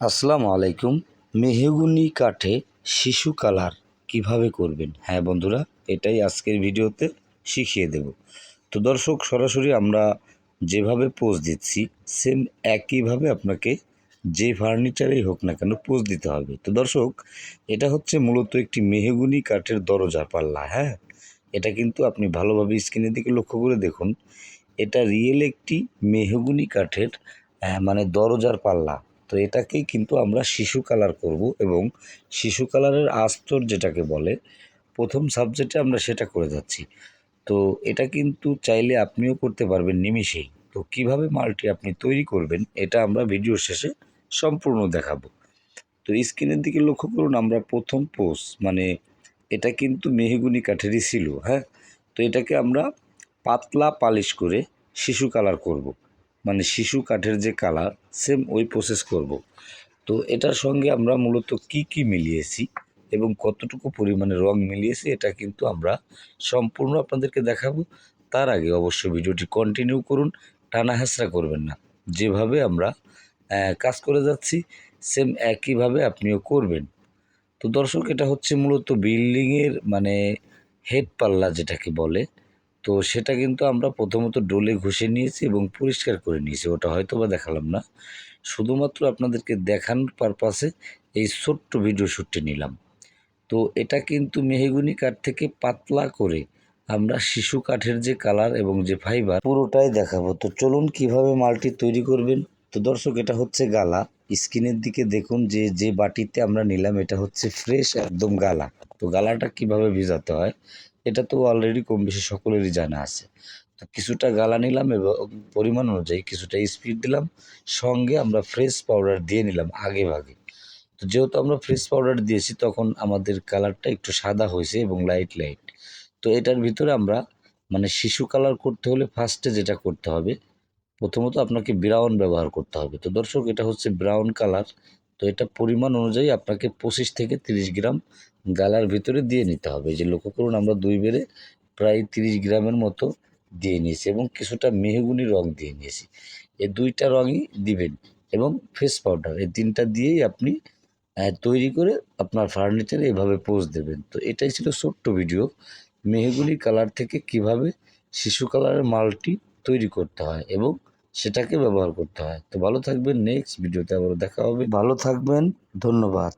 আসসালামু আলাইকুম। মেহগুনি কাঠে শিশু কালার কীভাবে করবেন? হ্যাঁ বন্ধুরা, এটাই আজকের ভিডিওতে শিখিয়ে দেব। তো দর্শক, সরাসরি আমরা যেভাবে পোজ দিচ্ছি, সেম একইভাবে আপনাকে যে ফার্নিচারেই হোক না কেন পোজ দিতে হবে। তো দর্শক, এটা হচ্ছে মূলত একটি মেহগুনি কাঠের দরজা পাল্লা হ্যাঁ? এটা কিন্তু আপনি ভালোভাবে স্ক্রিনের দিকে লক্ষ্য করে দেখুন। এটা রিয়েল একটি মেহগুনি কাঠের মানে দরজার পাল্লা। তো এটাকেই কিন্তু আমরা শিশু কালার করব এবং শিশু কালারের আস্তর যেটাকে বলে, প্রথম সাবজেক্টে আমরা সেটা করে যাচ্ছি। তো এটা কিন্তু চাইলে আপনিও করতে পারবেন নিমিষেই। তো কীভাবে মালটি আপনি তৈরি করবেন, এটা আমরা ভিডিও শেষে সম্পূর্ণ দেখাবো। তো স্ক্রিনের দিকে লক্ষ্য করুন, আমরা প্রথম পোজ মানে এটা কিন্তু মেহগুনি কাঠেরই ছিল হ্যাঁ? তো এটাকে আমরা পাতলা পালিশ করে শিশু কালার করব। মানে শিশু কাঠের যে কালার সেম ওই প্রসেস করব। তো এটার সঙ্গে আমরা মূলত কি কি মিলিয়েছি এবং কতটুকু পরিমাণে রং মিলিয়েছি, এটা কিন্তু আমরা সম্পূর্ণ আপনাদেরকে দেখাবো। তার আগে অবশ্য ভিডিওটি কন্টিনিউ করুন, টানা হেঁচড়া করবেন না। যেভাবে আমরা কাজ করে যাচ্ছি সেম একইভাবে আপনিও করবেন। তো দর্শক, এটা হচ্ছে মূলত বিল্ডিংয়ের মানে হেড পাল্লা যেটাকে বলে। তো সেটা কিন্তু আমরা প্রথমত ডোলে ঘষে নিয়েছি এবং পরিষ্কার করে নিয়েছি। ওটা হয়তো বা দেখালাম না। শুধুমাত্র আপনাদেরকে দেখানোর পারপাসে এই ছোট্ট ভিডিও শ্যুটটি নিলাম। তো এটা কিন্তু মেহেগুনি কাঠ থেকে পাতলা করে আমরা শিশু কাঠের যে কালার এবং যে ফাইবার পুরোটাই দেখাবো। তো চলুন কীভাবে মালটি তৈরি করবেন তো দর্শক, এটা হচ্ছে গালা। স্কিনের দিকে দেখুন যে যে বাটিতে আমরা নিলাম, এটা হচ্ছে ফ্রেশ একদম গালা। তো গালাটা কীভাবে ভিজাতে হয়, এটা তো অলরেডি কম বেশি সকলেরই জানা আছে। তো কিছুটা গালা নিলাম এবং পরিমাণ অনুযায়ী কিছুটা স্পিড দিলাম। সঙ্গে আমরা ফ্রেশ পাউডার দিয়ে নিলাম আগে ভাগে। তো যেহেতু আমরা ফ্রেশ পাউডার দিয়েছি, তখন আমাদের কালারটা একটু সাদা হয়েছে এবং লাইট লাইট তো এটার ভিতরে আমরা মানে শিশু কালার করতে হলে ফার্স্টে যেটা করতে হবে প্রথমত আপনাকে ব্রাউন ব্যবহার করতে হবে। তো দর্শক, এটা হচ্ছে ব্রাউন কালার তো এটা পরিমাণ অনুযায়ী আপনাকে পঁচিশ থেকে তিরিশ গ্রাম গালার ভিতরে দিয়ে নিতে হবে। যে লক্ষ্য করুন, আমরা দুই বেড়ে প্রায় তিরিশ গ্রামের মতো দিয়ে নিয়েছি এবং কিছুটা মেহগুনি রং দিয়ে নিয়েছি। এই দুইটা রঙই দিবেন এবং ফেস পাউডার এই তিনটা দিয়েই আপনি তৈরি করে আপনার ফার্নিচারে এভাবে পোজ দেবেন। তো এটাই ছিল ছোট্ট ভিডিও মেহগুনি কালার থেকে কীভাবে শিশু কালারের মালটি তৈরি করতে হয় এবং সেটাকে ব্যবহার করতে হয়। তো ভালো থাকবেন। নেক্সট ভিডিওতে আবার দেখা হবে। ভালো থাকবেন। ধন্যবাদ।